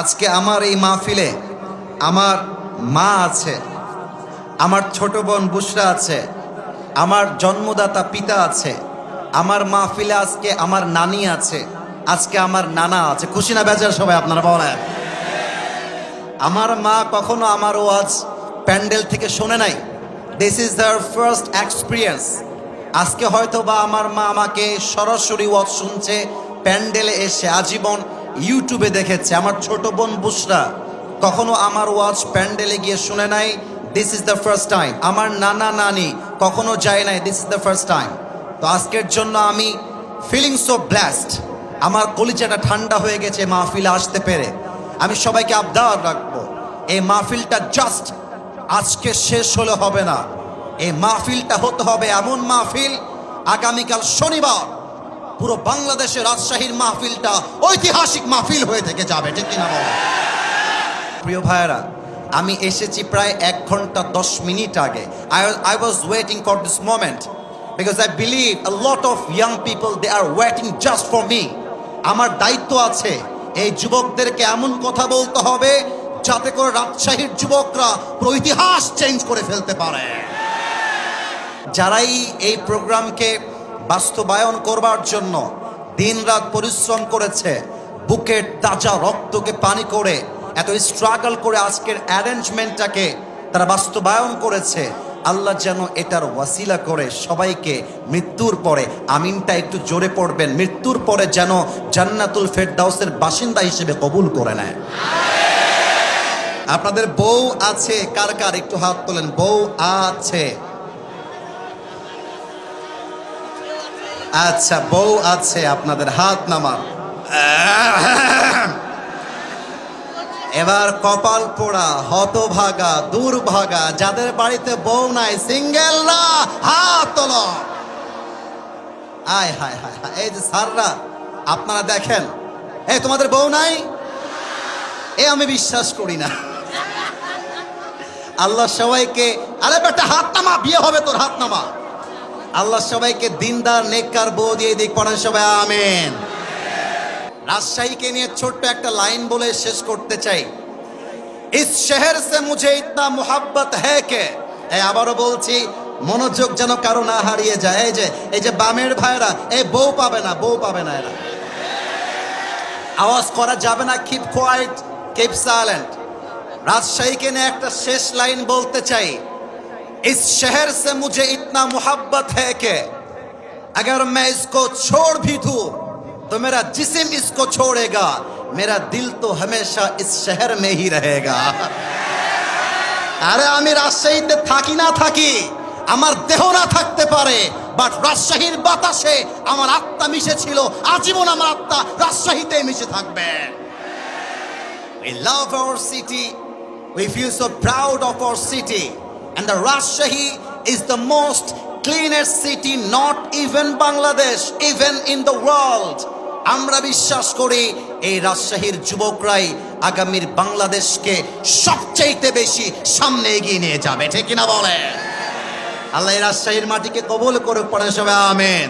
আজকে আমার এই মাহফিলে আমার মা আছে, আমার ছোট বোন বুসরা আছে, আমার জন্মদাতা পিতা আছে, আমার মাহফিলে আজকে আমার নানি আছে, আজকে আমার নানা আছে। খুশি না বেজার সবাই আপনারা বলেন? আমার মা কখনো আমার ওয়াজ প্যান্ডেল থেকে শোনে নাই। This is the first experience আজকে হয়তো বা আমার মা আমাকে সরাসরি ওয়াজ শুনছে, প্যান্ডেলে এসে আজীবন ইউটিউবে দেখেছে, আমার ছোট বোন বুসরা কখনো আমার ওয়াজ প্যান্ডেলে গিয়ে শুনে নাই this is the first time আমার নানা নানি কখনো যায় নাই this is the first time তো আজকের জন্য আমি ফিলিং সো ব্লাস্ট আমার কলিচাটা ঠান্ডা হয়ে গেছে, মাহফিলে আসতে পেরে। আমি সবাইকে আবদার রাখব, এই মাহফিলটা জাস্ট আজকে শেষ হলে হবে না। এই মাহফিলটা হতে হবে এমন মাহফিল আগামীকাল শনিবার। পুরো বাংলাদেশের রাজশাহীর মাহফিলটা ঐতিহাসিক মাহফিল হয়ে থেকে যাবে, ঠিক কিনা বলো? প্রিয় ভাইয়েরা, আমি এসেছি প্রায় এক ঘণ্টা দশ মিনিট আগে। I I was waiting for this moment because I believe a lot of young people they are waiting just for me আমার দায়িত্ব আছে, এই যুবকদেরকে এমন কথা বলতে হবে যাতে করে রাজশাহীর যুবকরা পুরো ইতিহাস চেঞ্জ করে ফেলতে পারে। যারাই এই প্রোগ্রামকে বাস্তবায়ন করবার জন্য দিনরাত পরিশ্রম করেছে, বুকের তাজা রক্তকে পানি করে, এত স্ট্রাগল করে আজকের অ্যারেঞ্জমেন্টটাকে তারা বাস্তবায়ন করেছে। আল্লাহ যেন এটার ওয়াসিলা করে সবাইকে মৃত্যুর পরে, আমিনটা একটু জোরে পড়বেন, মৃত্যুর পরে যেন জান্নাতুল ফেরদাউসের বাসিন্দা হিসেবে কবুল করে নেয়। আপনাদের বউ আছে, কার কার? একটু হাত তোলেন। বউ আছে। আচ্ছা বউ আছে আপনাদের, হাত নামান। এবার কপাল পোড়া, হতভাগা, দুর্ভাগা, যাদের বাড়িতে বউ নাই সিঙ্গেলরা হাত তোল। আয়, হায় হায় হায়, এই যে সাররা আপনারা দেখেন। এই তোমাদের বউ নাই? এ, আমি বিশ্বাস করি না। আল্লাহ সবাইকে, আরে বেটা, হাত নামা, বিয়ে হবে তোর, হাত নামা। আল্লাহ সবাইকে দিনদার, নেককার, বউ দিয়ে দিক, পড়েন সবাই, আমেন। রাজশাহীকে নিয়ে ছোট্ট একটা লাইন বলে শেষ করতে চাই। ইস শহর সে মুঝে ইতনা মোহাব্বত হ্যাঁ কে? আবারও বলছি, মনোযোগ যেন কারও না হারিয়ে যায়। এই যে এই যে বামের ভাইরা এই বউ পাবে না, বউ পাবে না এরা। আওয়াজ করা যাবে না কিপ কোয়াইট কিপ সাইলেন্ট রাজশাহীকে নিয়ে একটা শেষ লাইন বলতে চাই। इस शहर से मुझे इतना मोहब्बत है कि अगर मैं इसको छोड़ भी दूं तो मेरा जिस्म इसको छोड़ेगा मेरा दिल तो हमेशा इस शहर में ही रहेगा আরে আমি রাজশাহীতে থাকি না থাকি আমার দেহ না থাকতে পারে বাট রাজশাহীর বাতাসে আমার আত্মা মিশে ছিল আজীবন আমার আত্মা রাজশাহীতে মিশে থাকবে We love our city. We feel so proud of our city. And the Rajshahi is the most cleanest city, not even Bangladesh, even in the world. আমরা বিশ্বাস করি এই রাজশাহীর যুবকরাই আগামীর বাংলাদেশকে সবচেয়ে বেশি সামনে এগিয়ে নিয়ে যাবে ঠিক কিনা বলে আল্লাহ রাজশাহীর মাটিকে কবল করে পড়ে সবাই আমেন